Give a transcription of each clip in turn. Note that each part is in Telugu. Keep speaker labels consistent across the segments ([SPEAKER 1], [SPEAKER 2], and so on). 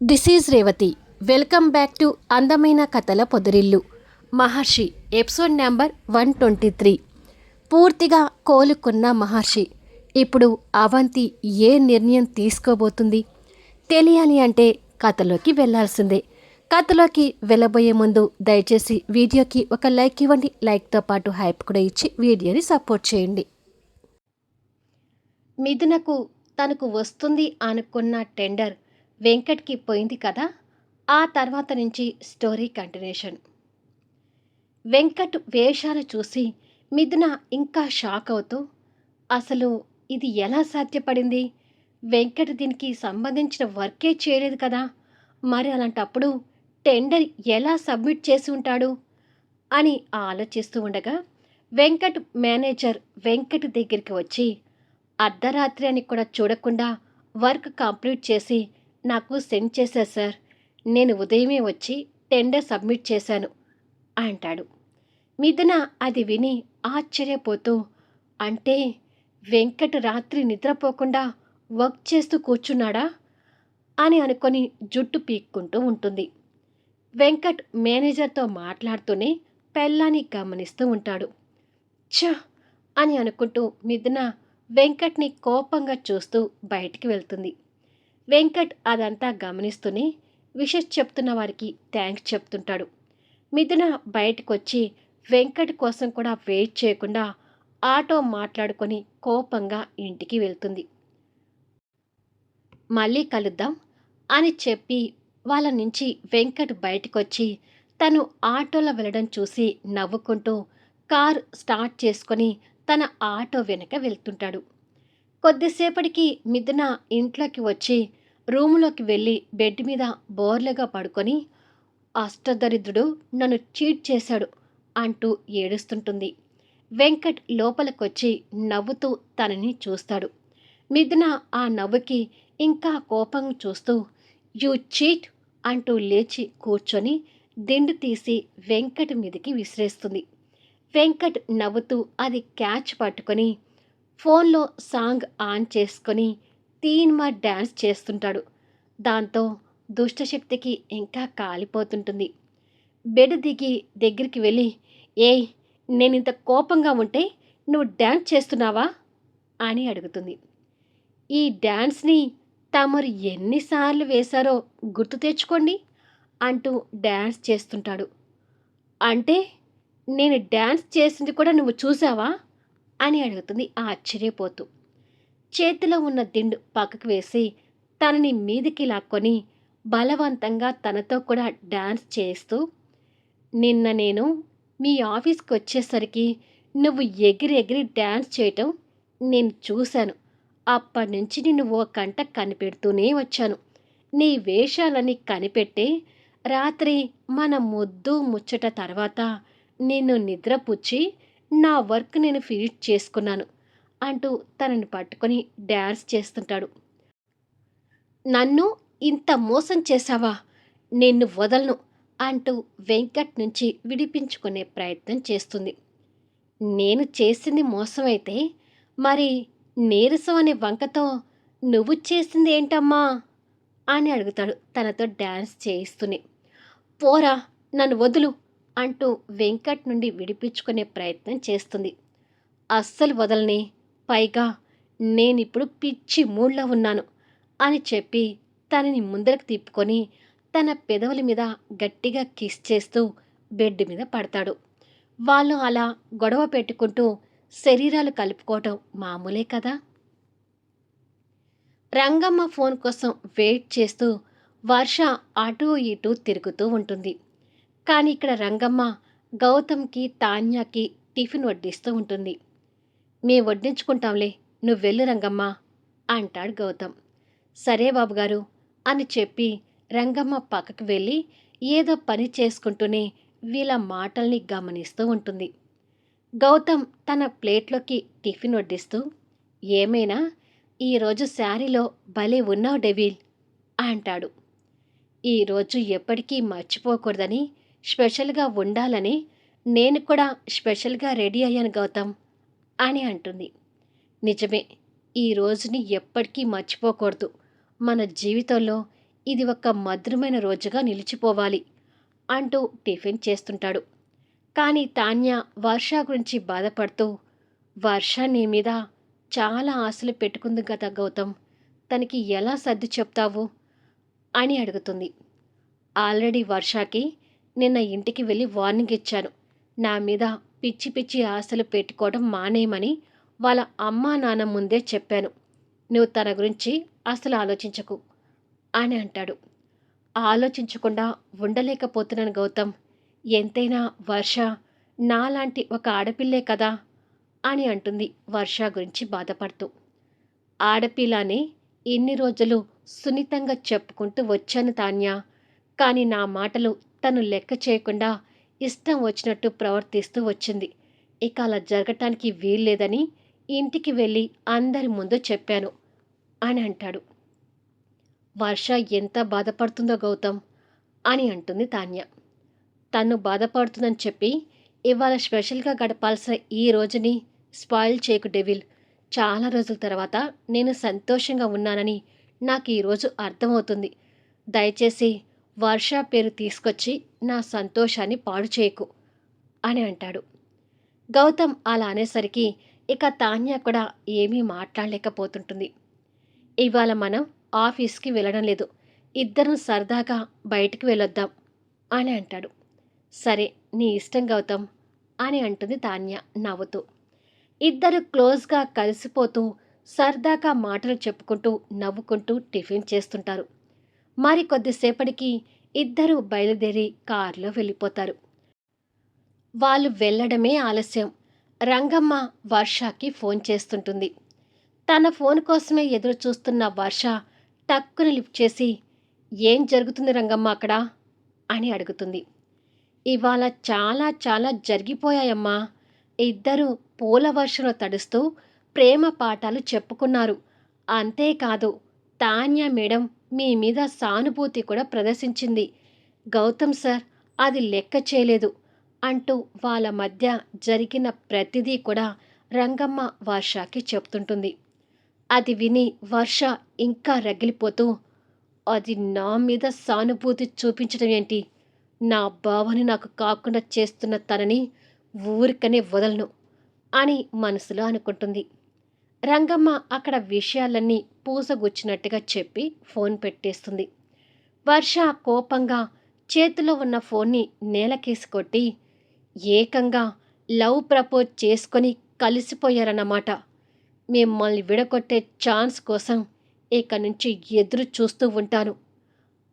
[SPEAKER 1] This is Revathi welcome back to అందమైన కథల పొదరిల్లు Maharshi episode number one twenty three పూర్తిగా కోలుకున్న మహర్షి ఇప్పుడు అవంతి ఏ నిర్ణయం తీసుకోబోతుంది? తెలియాలి అంటే కథలోకి వెళ్ళాల్సిందే కథలోకి వెళ్ళబోయే ముందు దయచేసి వీడియోకి ఒక లైక్ ఇవ్వండి. లైక్తో పాటు హైప్ కూడా ఇచ్చి వీడియోని సపోర్ట్ చేయండి. మిథునకు తనకు వస్తుంది అనుకున్న టెండర్. వెంకట్కి పోయింది కదా ఆ తర్వాత నుంచి స్టోరీ కంటిన్యూషన్. వెంకట్ వేషాలు చూసి మిథున ఇంకా షాక్ అవుతూ అసలు ఇది ఎలా సాధ్యపడింది? వెంకట్ దీనికి సంబంధించిన వర్కే చేయలేదు కదా మరి అలాంటప్పుడు టెండర్ ఎలా సబ్మిట్ చేసి ఉంటాడు? అని ఆలోచిస్తూ ఉండగా వెంకట్ మేనేజర్ వెంకట్ దగ్గరికి వచ్చి అర్ధరాత్రి అని కూడా చూడకుండా వర్క్ కంప్లీట్ చేసి నాకు సెండ్ చేశారు సార్. నేను ఉదయమే వచ్చి టెండర్ సబ్మిట్ చేశాను అంటాడు. మిథున అది విని ఆశ్చర్యపోతూ అంటే వెంకట్ రాత్రి నిద్రపోకుండా వర్క్ చేస్తూ కూర్చున్నాడా? అని అనుకొని జుట్టు పీక్కుంటూ ఉంటుంది. వెంకట్ మేనేజర్తో మాట్లాడుతూనే పెళ్ళాన్ని గమనిస్తూ ఉంటాడు. ఛ! అని అనుకుంటూ మిథున వెంకట్ని కోపంగా చూస్తూ బయటికి వెళ్తుంది. వెంకట్ అదంతా గమనిస్తూనే విషెస్ చెప్తున్న వారికి థ్యాంక్స్ చెప్తుంటాడు. మిథున బయటకు వచ్చి వెంకట్ కోసం కూడా వెయిట్ చేయకుండా ఆటో మాట్లాడుకొని కోపంగా ఇంటికి వెళ్తుంది. మళ్ళీ కలుద్దాం అని చెప్పి వాళ్ళ నుంచి వెంకట్ బయటకొచ్చి తను ఆటోలో వెళ్ళడం చూసి నవ్వుకుంటూ కార్ స్టార్ట్ చేసుకొని తన ఆటో వెనక వెళ్తుంటాడు. కొద్దిసేపటికి మిథున ఇంట్లోకి వచ్చి రూములోకి వెళ్ళి బెడ్ మీద బోర్లుగా పడుకొని అష్టదరిద్రుడు నన్ను చీట్ చేశాడు అంటూ ఏడుస్తుంటుంది. వెంకట్ లోపలికొచ్చి నవ్వుతూ తనని చూస్తాడు. మిథున ఆ నవ్వుకి ఇంకా కోపం చూస్తూ యూ చీట్ అంటూ లేచి కూర్చొని దిండు తీసి వెంకట్ మీదకి విసిరేస్తుంది. వెంకట్ నవ్వుతూ అది క్యాచ్ పట్టుకొని ఫోన్లో సాంగ్ ఆన్ చేసుకొని తీన్మా డ్యాన్స్ చేస్తుంటాడు. దాంతో దుష్టశక్తికి ఇంకా కాలిపోతుంటుంది. బెడ్ దిగి దగ్గరికి వెళ్ళి ఏయ్ నేను ఇంత కోపంగా ఉంటే నువ్వు డ్యాన్స్ చేస్తున్నావా? అని అడుగుతుంది. ఈ డ్యాన్స్ని తమరు ఎన్నిసార్లు వేశారో గుర్తు తెచ్చుకోండి అంటూ డ్యాన్స్ చేస్తుంటాడు. అంటే నేను డ్యాన్స్ చేసింది కూడా నువ్వు చూసావా? అని అడుగుతుంది ఆశ్చర్యపోతూ. చేతిలో ఉన్న దిండు పక్కకు వేసి తనని మీదికి లాక్కొని బలవంతంగా తనతో కూడా డ్యాన్స్ చేస్తూ నిన్న నేను మీ ఆఫీస్కి వచ్చేసరికి నువ్వు ఎగిరి ఎగిరి డ్యాన్స్ చేయటం నేను చూశాను. అప్పటి నుంచి నిన్ను ఓ కంట కనిపెడుతూనే వచ్చాను. నీ వేషాలని కనిపెట్టే రాత్రి మన ముద్దు ముచ్చట తర్వాత నిన్ను నిద్రపుచ్చి నా వర్క్ నేను ఫినిష్ చేసుకున్నాను. అంటూ తనని పట్టుకొని డ్యాన్స్ చేస్తుంటాడు. నన్ను ఇంత మోసం చేశావా? నిన్ను వదలను అంటూ వెంకట్ నుంచి విడిపించుకునే ప్రయత్నం చేస్తుంది. నేను చేసింది మోసమైతే మరి నీరసం అనే వంకతో నువ్వు చేసింది ఏంటమ్మా? అని అడుగుతాడు తనతో డ్యాన్స్ చేయిస్తూనే. పోరా నన్ను వదులు అంటూ వెంకట్ నుండి విడిపించుకునే ప్రయత్నం చేస్తుంది. అస్సలు వదలని పైగా నేనిప్పుడు పిచ్చి మూడ్లో ఉన్నాను అని చెప్పి తనని ముందరకు తిప్పుకొని తన పెదవుల మీద గట్టిగా కిస్ చేస్తూ బెడ్ మీద పడతాడు. వాళ్ళు అలా గొడవ పెట్టుకుంటూ శరీరాలు కలుపుకోవటం మామూలే కదా? రంగమ్మ ఫోన్ కోసం వెయిట్ చేస్తూ వర్ష అటూ ఇటూ తిరుగుతూ ఉంటుంది. కానీ ఇక్కడ రంగమ్మ గౌతమ్కి తాన్యాకి టిఫిన్ వడ్డిస్తూ ఉంటుంది. మేము వడ్డించుకుంటాంలే నువ్వు వెళ్ళు రంగమ్మ అంటాడు గౌతమ్. సరే బాబుగారు అని చెప్పి రంగమ్మ పక్కకు వెళ్ళి ఏదో పని చేసుకుంటూనే వీళ్ళ మాటల్ని గమనిస్తూ ఉంటుంది. గౌతమ్ తన ప్లేట్లోకి టిఫిన్ వడ్డిస్తూ ఏమైనా ఈరోజు శారీలో భలే ఉన్నావు డెవిల్ అంటాడు. ఈరోజు ఎప్పటికీ మర్చిపోకూడదని స్పెషల్గా ఉండాలని నేను కూడా స్పెషల్గా రెడీ అయ్యాను గౌతమ్ అని అంటుంది. నిజమే ఈ రోజుని ఎప్పటికీ మర్చిపోకూడదు. మన జీవితంలో ఇది ఒక మధురమైన రోజుగా నిలిచిపోవాలి అంటూ టిఫిన్ చేస్తుంటాడు. కానీ తాన్య వర్ష గురించి బాధపడుతూ వర్ష నీ మీద చాలా ఆశలు పెట్టుకుంది కదా గౌతమ్ తనకి ఎలా సర్ది చెప్తావు? అని అడుగుతుంది. ఆల్రెడీ వర్షాకి నిన్న ఇంటికి వెళ్ళి వార్నింగ్ ఇచ్చాను. నా మీద పిచ్చి పిచ్చి ఆశలు పెట్టుకోవడం మానేయమని వాళ్ళ అమ్మా నాన్న ముందే చెప్పాను. నువ్వు తన గురించి అసలు ఆలోచించకు అని అంటాడు. ఆలోచించకుండా ఉండలేకపోతున్నాను గౌతమ్. ఎంతైనా వర్ష నాలాంటి ఒక ఆడపిల్లే కదా అని అంటుంది వర్ష గురించి బాధపడుతూ. ఆడపిల్లనే ఇన్ని రోజులు సున్నితంగా చెప్పుకుంటూ వచ్చాను తాన్యా. కానీ నా మాటలు తను లెక్క చేయకుండా ఇష్టం వచ్చినట్టు ప్రవర్తిస్తూ వచ్చింది. ఇక అలా జరగటానికి వీల్లేదని ఇంటికి వెళ్ళి అందరి ముందు చెప్పాను అని అంటాడు. వర్ష ఎంత బాధపడుతుందో గౌతమ్ అని అంటుంది తాన్య. తను బాధపడుతుందని చెప్పి ఇవాళ స్పెషల్గా గడపాల్సిన ఈ రోజుని స్పాయిల్ చేయకు డెవిల్. చాలా రోజుల తర్వాత నేను సంతోషంగా ఉన్నానని నాకు ఈరోజు అర్థమవుతుంది. దయచేసి వర్ష పేరు తీసుకొచ్చి నా సంతోషాన్ని పాడు చేయకు అని అంటాడు. గౌతమ్ అలా అనేసరికి ఇక తాన్య కూడా ఏమీ మాట్లాడలేకపోతుంటుంది. ఇవాళ మనం ఆఫీస్కి వెళ్ళడం లేదు. ఇద్దరం సరదాగా బయటికి వెళ్ళొద్దాం అని అంటాడు. సరే నీ ఇష్టం గౌతమ్ అని అంటుంది తాన్య నవ్వుతూ. ఇద్దరు క్లోజ్గా కలిసిపోతూ సరదాగా మాటలు చెప్పుకుంటూ నవ్వుకుంటూ టిఫిన్ చేస్తుంటారు. మరి కొద్దిసేపటికి ఇద్దరు బయలుదేరి కారులో వెళ్ళిపోతారు. వాళ్ళు వెళ్ళడమే ఆలస్యం. రంగమ్మ వర్షకి ఫోన్ చేస్తుంటుంది. తన ఫోన్ కోసమే ఎదురు చూస్తున్న వర్ష టక్కున లిఫ్ట్ చేసి ఏం జరుగుతుంది రంగమ్మ అక్కడ? అని అడుగుతుంది. ఇవాళ చాలా చాలా జరిగిపోయాయమ్మా. ఇద్దరు పూల వర్షంలో తడుస్తూ ప్రేమ పాఠాలు చెప్పుకున్నారు. అంతేకాదు తాన్య మేడం మీ మీద సానుభూతి కూడా ప్రదర్శించింది. గౌతమ్ సార్ అది లెక్క చేయలేదు అంటూ వాళ్ళ మధ్య జరిగిన ప్రతిదీ కూడా రంగమ్మ వర్షకి చెప్తుంటుంది. అది విని వర్ష ఇంకా రగిలిపోతూ అది నా మీద సానుభూతి చూపించడం ఏంటి? నా బావని నాకు కాకుండా చేస్తున్న తనని ఊరికనే వదలను అని మనసులో అనుకుంటుంది. రంగమ్మ అక్కడ విషయాలన్నీ పూసగుచ్చినట్టుగా చెప్పి ఫోన్ పెట్టేస్తుంది. వర్ష కోపంగా చేతిలో ఉన్న ఫోన్ని నేలకేసి కొట్టి ఏకంగా లవ్ ప్రపోజ్ చేసుకొని కలిసిపోయారన్నమాట. మిమ్మల్ని విడగొట్టే ఛాన్స్ కోసం ఇక నుంచి ఎదురు చూస్తూ ఉంటాను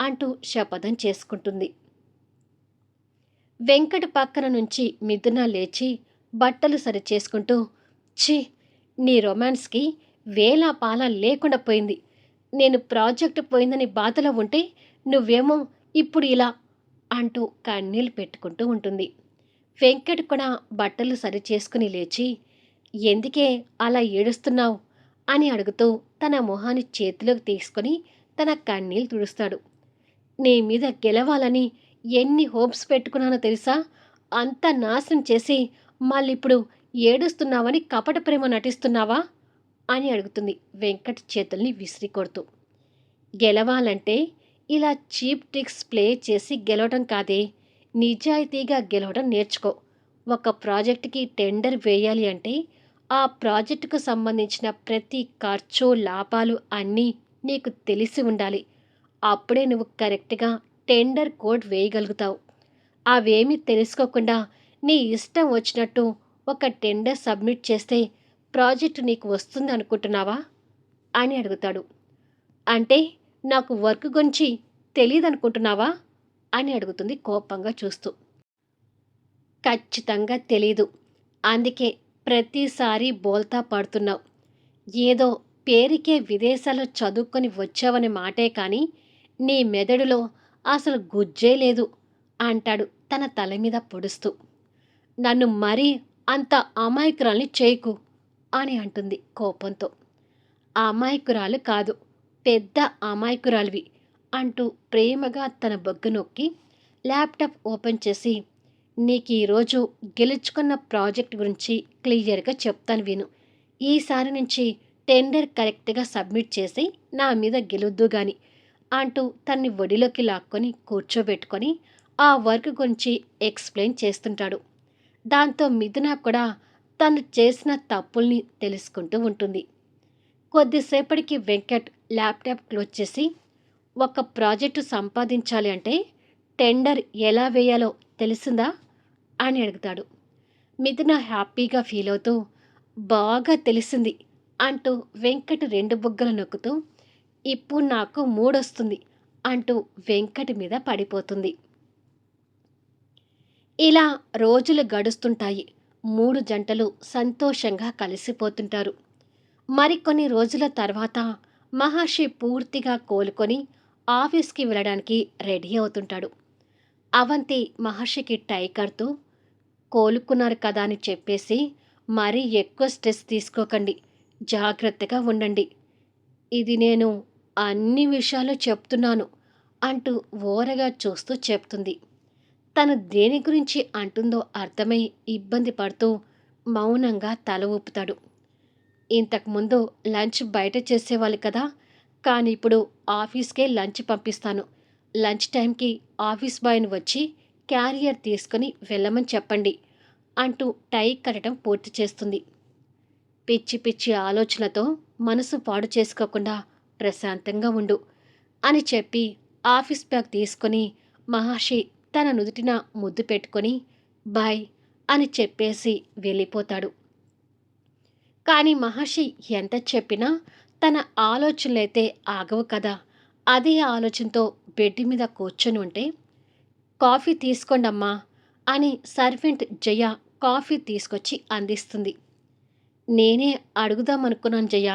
[SPEAKER 1] అంటూ శపథం చేసుకుంటుంది. వెంకట పక్కన నుంచి మిథున లేచి బట్టలు సరిచేసుకుంటూ ఛీ నీ రొమాన్స్కి వేల పాల లేకుండా పోయింది. నేను ప్రాజెక్ట్ పోయిందని బాధలో ఉంటే నువ్వేమో ఇప్పుడు ఇలా అంటూ కన్నీళ్ళు పెట్టుకుంటూ ఉంటుంది. వెంకట్ కూడా బట్టలు సరిచేసుకుని లేచి ఎందుకే అలా ఏడుస్తున్నావు? అని అడుగుతూ తన మొహాన్ని చేతిలోకి తీసుకొని తన కన్నీళ్ళు తుడుస్తాడు. నీ మీద గెలవాలని ఎన్ని హోప్స్ పెట్టుకున్నానో తెలుసా? అంత నాశనం చేసి మళ్ళీ ఇప్పుడు ఏడుస్తున్నావని కపట ప్రేమ నటిస్తున్నావా? అని అడుగుతుంది వెంకట్ చేతుల్ని విసిరి కొడుతూ. గెలవాలంటే ఇలా చీప్ ట్రిక్స్ ప్లే చేసి గెలవడం కాదే. నిజాయితీగా గెలవడం నేర్చుకో. ఒక ప్రాజెక్టుకి టెండర్ వేయాలి అంటే ఆ ప్రాజెక్టుకు సంబంధించిన ప్రతి ఖర్చు లాభాలు అన్నీ నీకు తెలిసి ఉండాలి. అప్పుడే నువ్వు కరెక్ట్గా టెండర్ కోడ్ వేయగలుగుతావు. అవేమీ తెలుసుకోకుండా నీ ఇష్టం వచ్చినట్టు ఒక టెండర్ సబ్మిట్ చేస్తే ప్రాజెక్టు నీకు వస్తుంది అనుకుంటున్నావా? అని అడుగుతాడు. అంటే నాకు వర్క్ గురించి తెలియదు అనుకుంటున్నావా అని అడుగుతుంది కోపంగా చూస్తూ. ఖచ్చితంగా తెలీదు. అందుకే ప్రతిసారి బోల్తా పడుతున్నావు. ఏదో పేరుకే విదేశాల్లో చదువుకొని వచ్చావని మాటే కానీ నీ మెదడులో అసలు గుజ్జే లేదు అంటాడు తన తల మీద పొడుస్తూ. నన్ను మరీ అంత అమాయకురాల్ని చేయకు అని అంటుంది కోపంతో. అమాయకురాలు కాదు పెద్ద అమాయకురాలివి అంటూ ప్రేమగా తన బొగ్గ నొక్కి ల్యాప్టాప్ ఓపెన్ చేసి నీకు ఈరోజు గెలుచుకున్న ప్రాజెక్ట్ గురించి క్లియర్గా చెప్తాను విను. ఈసారి నుంచి టెండర్ కరెక్ట్గా సబ్మిట్ చేసి నా మీద గెలుద్దు గాని అంటూ తన్ని ఒడిలోకి లాక్కొని కూర్చోబెట్టుకొని ఆ వర్క్ గురించి ఎక్స్ప్లెయిన్ చేస్తుంటాడు. దాంతో మిథున కూడా తను చేసిన తప్పుల్ని తెలుసుకుంటూ ఉంటుంది. కొద్దిసేపటికి వెంకట్ ల్యాప్టాప్ క్లోజ్ చేసి ఒక ప్రాజెక్టు సంపాదించాలి అంటే టెండర్ ఎలా వేయాలో తెలిసిందా? అని అడుగుతాడు. మిథున హ్యాపీగా ఫీల్ అవుతూ బాగా తెలిసింది అంటూ వెంకట్ రెండు బుగ్గలు నొక్కుతూ ఇప్పుడు నాకు మూడొస్తుంది అంటూ వెంకట్ మీద పడిపోతుంది. ఇలా రోజులు గడుస్తుంటాయి. మూడు జంటలు సంతోషంగా కలిసిపోతుంటారు. మరికొన్ని రోజుల తర్వాత మహర్షి పూర్తిగా కోలుకొని ఆఫీస్కి వెళ్ళడానికి రెడీ అవుతుంటాడు. అవంతి మహర్షికి టై కడుతూ కోలుకున్నారు కదా అని చెప్పేసి మరీ ఎక్కువ స్ట్రెస్ తీసుకోకండి. జాగ్రత్తగా ఉండండి. ఇది నేను అన్ని విషయాలు చెప్తున్నాను అంటూ ఓరగా చూస్తూ చెప్తుంది. తను దేని గురించి అంటుందో అర్థమై ఇబ్బంది పడుతూ మౌనంగా తల ఊపుతాడు. ఇంతకుముందు లంచ్ బయట చేసేవాళ్ళు కదా కానీ ఇప్పుడు ఆఫీస్కే లంచ్ పంపిస్తాను. లంచ్ టైంకి ఆఫీస్ బాయ్ని వచ్చి క్యారియర్ తీసుకుని వెళ్ళమని చెప్పండి అంటూ టై కట్టడం పూర్తి చేస్తుంది. పిచ్చి పిచ్చి ఆలోచనతో మనసు పాడు చేసుకోకుండా ప్రశాంతంగా ఉండు అని చెప్పి ఆఫీస్ బ్యాగ్ తీసుకొని మహర్షి తన నుదుటిన ముద్దు పెట్టుకొని బాయ్ అని చెప్పేసి వెళ్ళిపోతాడు. కానీ మహర్షి ఎంత చెప్పినా తన ఆలోచనలైతే ఆగవు కదా. అదే ఆలోచనతో బెడ్ మీద కూర్చొని ఉంటే కాఫీ తీసుకోండమ్మా అని సర్వెంట్ జయ కాఫీ తీసుకొచ్చి అందిస్తుంది. నేనే అడుగుదామనుకున్నాను జయ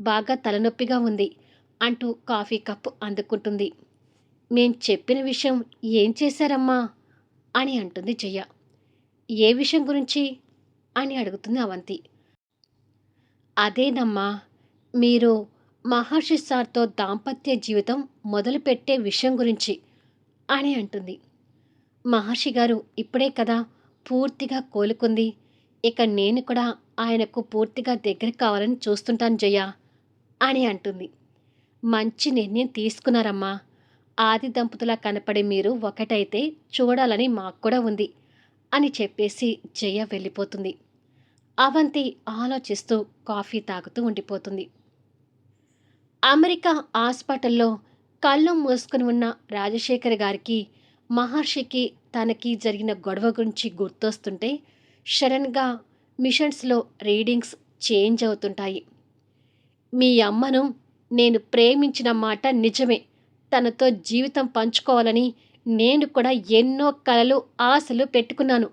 [SPEAKER 1] బాగా తలనొప్పిగా ఉంది అంటూ కాఫీ కప్పు అందుకుంటుంది. మేం చెప్పిన విషయం ఏం చేశారమ్మా? అని అంటుంది జయ. ఏ విషయం గురించి? అని అడుగుతుంది అవంతి. అదేనమ్మా మీరు మహర్షి సార్తో దాంపత్య జీవితం మొదలుపెట్టే విషయం గురించి అని అంటుంది. మహర్షి గారు ఇప్పుడే కదా పూర్తిగా కోలుకుంది. ఇక నేను కూడా ఆయనకు పూర్తిగా దగ్గర కావాలని చూస్తుంటాను జయ అని అంటుంది. మంచి నిర్ణయం తీసుకున్నారమ్మా. ఆది దంపతులా కనపడే మీరు ఒకటైతే చూడాలని మాకు కూడా ఉంది అని చెప్పేసి జయ వెళ్ళిపోతుంది. అవంతి ఆలోచిస్తూ కాఫీ తాగుతూ ఉండిపోతుంది. అమెరికా హాస్పిటల్లో కళ్ళు మూసుకుని ఉన్న రాజశేఖర్ గారికి మహర్షికి తనకి జరిగిన గొడవ గురించి గుర్తొస్తుంటే షరణ్గా మిషన్స్లో రీడింగ్స్ చేంజ్ అవుతుంటాయి. మీ అమ్మను నేను ప్రేమించిన మాట నిజమే. తనతో జీవితం పంచుకోవాలని నేను కూడా ఎన్నో కలలు ఆశలు పెట్టుకున్నాను.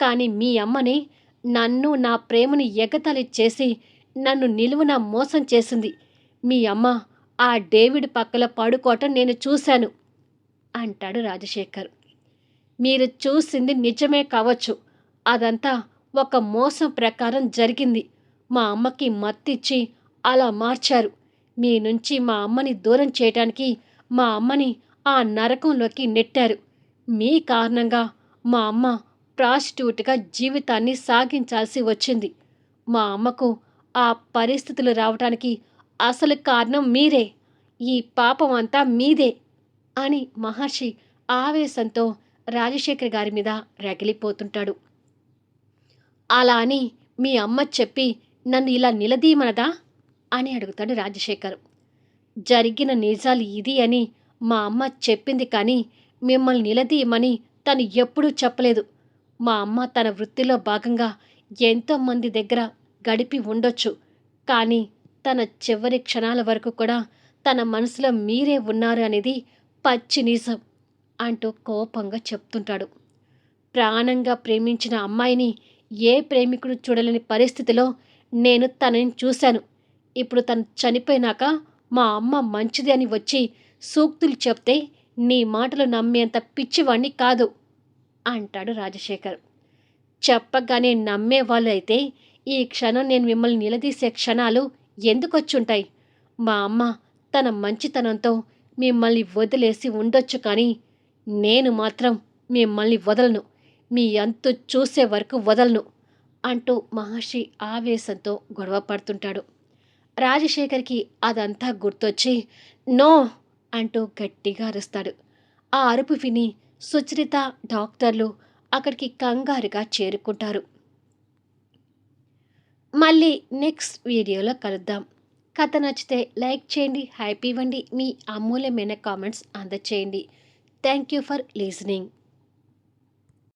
[SPEAKER 1] కానీ మీ అమ్మని నన్ను నా ప్రేమని ఎగతాళి చేసి నన్ను నిలువున మోసం చేసింది. మీ అమ్మ ఆ డేవిడ్ పక్కల పడుకోవటం నేను చూశాను అంటాడు రాజశేఖర్. మీరు చూసింది నిజమే కావచ్చు. అదంతా ఒక మోసం ప్రకారం జరిగింది. మా అమ్మకి మత్తిచ్చి అలా మార్చారు. మీ నుంచి మా అమ్మని దూరం చేయటానికి మా అమ్మని ఆ నరకంలోకి నెట్టారు. మీ కారణంగా మా అమ్మ ప్రాస్టిట్యూట్గా జీవితాన్ని సాగించాల్సి వచ్చింది. మా అమ్మకు ఆ పరిస్థితులు రావటానికి అసలు కారణం మీరే. ఈ పాపం అంతా మీదే అని మహర్షి ఆవేశంతో రాజశేఖర్ గారి మీద రగిలిపోతుంటాడు. అలా అని మీ అమ్మ చెప్పి నన్ను ఇలా నిలదీమనదా అని అడుగుతాడు రాజశేఖర్. జరిగిన నిజాలు ఇది అని మా అమ్మ చెప్పింది కానీ మిమ్మల్ని నిలదీయమని తను ఎప్పుడూ చెప్పలేదు. మా అమ్మ తన వృత్తిలో భాగంగా ఎంతోమంది దగ్గర గడిపి ఉండొచ్చు. కానీ తన చివరి క్షణాల వరకు కూడా తన మనసులో మీరే ఉన్నారు అనేది పచ్చి నిజం అంటూ కోపంగా చెప్తుంటాడు. ప్రాణంగా ప్రేమించిన అమ్మాయిని ఏ ప్రేమికుడు చూడలేని పరిస్థితిలో నేను తనని చూశాను. ఇప్పుడు తను చనిపోయినాక మా అమ్మ మంచిది అని వచ్చి సూక్తులు చెప్తే నీ మాటలు నమ్మేంత పిచ్చివాణ్ణి కాదు అంటాడు రాజశేఖర్. చెప్పగానే నమ్మేవాళ్ళు అయితే ఈ క్షణం నేను మిమ్మల్ని నిలదీసే క్షణాలు ఎందుకొచ్చుంటాయి? మా అమ్మ తన మంచితనంతో మిమ్మల్ని వదిలేసి ఉండొచ్చు కానీ నేను మాత్రం మిమ్మల్ని వదలను. మీ అంతు చూసే వరకు వదలను అంటూ మహర్షి ఆవేశంతో గొడవ పడుతుంటాడు. రాజశేఖర్కి అదంతా గుర్తొచ్చి నో అంటూ గట్టిగా అరుస్తాడు. ఆ అరుపు విని సుచరిత డాక్టర్లు అక్కడికి కంగారుగా చేరుకుంటారు. మళ్ళీ నెక్స్ట్ వీడియోలో కలుద్దాం. కథ నచ్చితే లైక్ చేయండి హ్యాపీ ఇవ్వండి మీ అమూల్యమైన comments అందచేయండి. Thank you for listening.